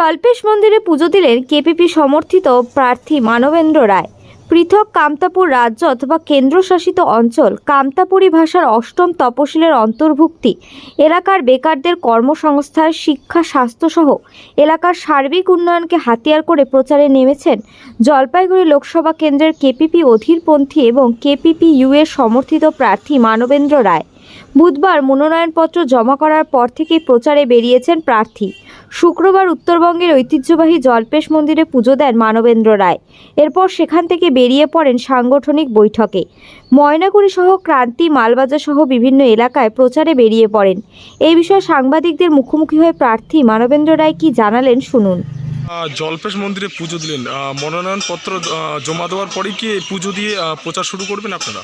জল্পেশ মন্দিরে পুজো দিলেন কেপিপি সমর্থিত প্রার্থী মানবেন্দ্র রায়। পৃথক কামতাপুর রাজ্য অথবা কেন্দ্রশাসিত অঞ্চল, কামতাপুরী ভাষার অষ্টম তপশিলের অন্তর্ভুক্তি, এলাকার বেকারদের কর্মসংস্থায় শিক্ষা, স্বাস্থ্যসহ এলাকার সার্বিক উন্নয়নকে হাতিয়ার করে প্রচারে নেমেছেন জলপাইগুড়ি লোকসভা কেন্দ্রের কেপিপি অধীরপন্থী এবং কেপিপি ইউ এর সমর্থিত প্রার্থী মানবেন্দ্র রায়। বুধবার মনোনয়নপত্র জমা করার পর থেকেই প্রচারে বেরিয়েছেন প্রার্থী। শুক্রবার উত্তরবঙ্গের ঐতিহ্যবাহী জল্পেশ মন্দিরে পুজো দেন মানবেন্দ্র রায়। এরপর সেখান থেকে বেরিয়ে পড়েন সাংগঠনিক বৈঠকে। ময়নাগুড়ি সহ ক্রান্তি, মালবাজার সহ বিভিন্ন এলাকায় প্রচারে বেরিয়ে পড়েন। এই বিষয়ে সাংবাদিকদের মুখোমুখি হয়ে প্রার্থী মানবেন্দ্র রায় কি জানালেন শুনুন। জলপেশ মন্দিরে পুজো দিলেন। মনোনয়নপত্র জমা দেওয়ার পরেই কি পুজো দিয়ে প্রচার শুরু করবেন আপনারা?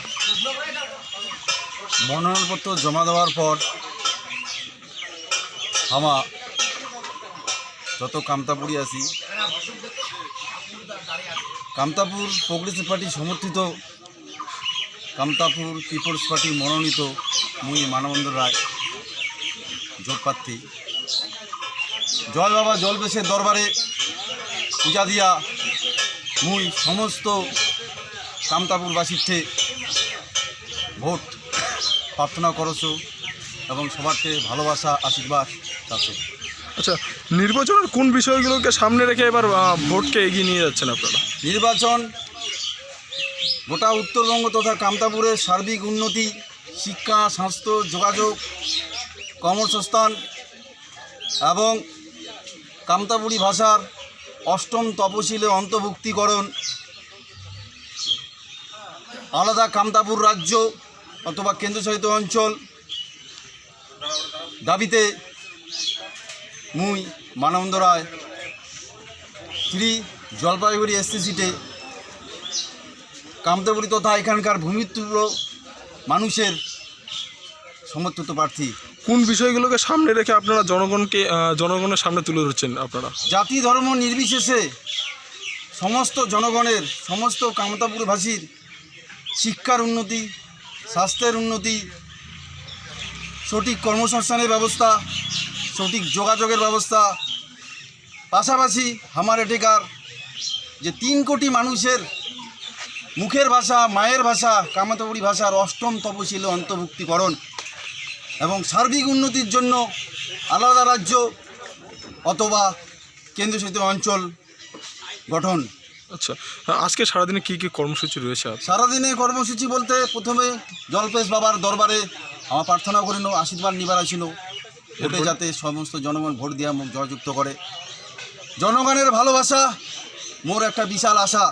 মনোনয়নপত্র জমা দেওয়ার পর আমার যত কামতাপুরি আছি, কামতাপুর প্রগ্রেসিভ পার্টি সমর্থিত, কামতাপুর পিপলস পার্টি মনোনীত মুই মানবন্দ রায়, জোট প্রার্থী। জয় বাবা, জল বেশের দরবারে পূজা দিয়া মুই সমস্ত কামতাপুরবাসীর ভোট প্রার্থনা করছ এবং সবারকে ভালোবাসা আশীর্বাদ আছে আচ্ছা নির্বাচনের কোন বিষয়গুলোকে সামনে রেখে এবার ভোটকে এগিয়ে নিয়ে যাচ্ছেন আপনারা? নির্বাচন গোটা উত্তরবঙ্গ তথা কামতাপুরের সার্বিক উন্নতি শিক্ষা স্বাস্থ্য যোগাযোগ কর্মসংস্থান এবং কামতাপুরি ভাষার অষ্টম তপশিলে অন্তর্ভুক্তিকরণ আলাদা কামতাপুর রাজ্য অথবা কেন্দ্রশাসিত অঞ্চল। দাবিতে মুই মানন্দ রায় শ্রী জলপাইগুড়ি এসসি সিটে। কামতাপুরি তথা এখানকার ভূমিত্র মানুষের সমর্থিত প্রার্থী। কোন বিষয়গুলোকে সামনে রেখে আপনারা জনগণকে জনগণের সামনে তুলে ধরছেন আপনারা? জাতি ধর্ম নির্বিশেষে সমস্ত জনগণের সমস্ত কামতাপুরভাষীর শিক্ষার উন্নতি স্বাস্থ্যের উন্নতি, সঠিক কর্মসংস্থানের ব্যবস্থা, সঠিক যোগাযোগের ব্যবস্থা। পাশাপাশি আমার এটিকার যে তিন কোটি মানুষের মুখের ভাষা, মায়ের ভাষা কামাতাপুরি ভাষার অষ্টম তপশিলে অন্তর্ভুক্তিকরণ এবং সার্বিক উন্নতির জন্য আলাদা রাজ্য অথবা কেন্দ্রশাসিত অঞ্চল গঠন। আচ্ছা আজকে সারাদিনে কি কি কর্মসূচি রয়েছে সারাদিনে কর্মসূচি বলতে প্রথমে জলপেশ বাবার দরবারে আমার প্রার্থনা করিল আশীর্বাদ নিবার আসিল ভোটে যাতে সমস্ত জনগণ ভোট দিয়া মুখ জয়যুক্ত করে। জনগণের ভালোবাসা মোর একটা বিশাল আশা।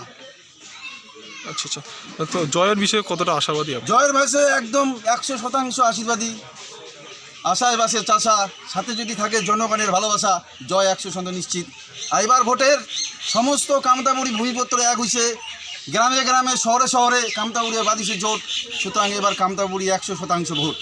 আচ্ছা আচ্ছা। তো জয়ের বিষয়ে কতটা আশাবাদী জয়ের ভাষে একদম একশো শতাংশ আশীর্বাদী। আশায় বাসে চাষা, সাথে যদি থাকে জনগণের ভালোবাসা, জয় একশো শত নিশ্চিত। আইবার ভোটের সমস্ত কামতামুড়ি ভূমিপত্র এক হইছে, গ্রামে গ্রামে, শহরে শহরে কামতামুড়ি বাদিছে জোট। সুতরাং এবার কামতামুড়ি একশো শতাংশ ভোট।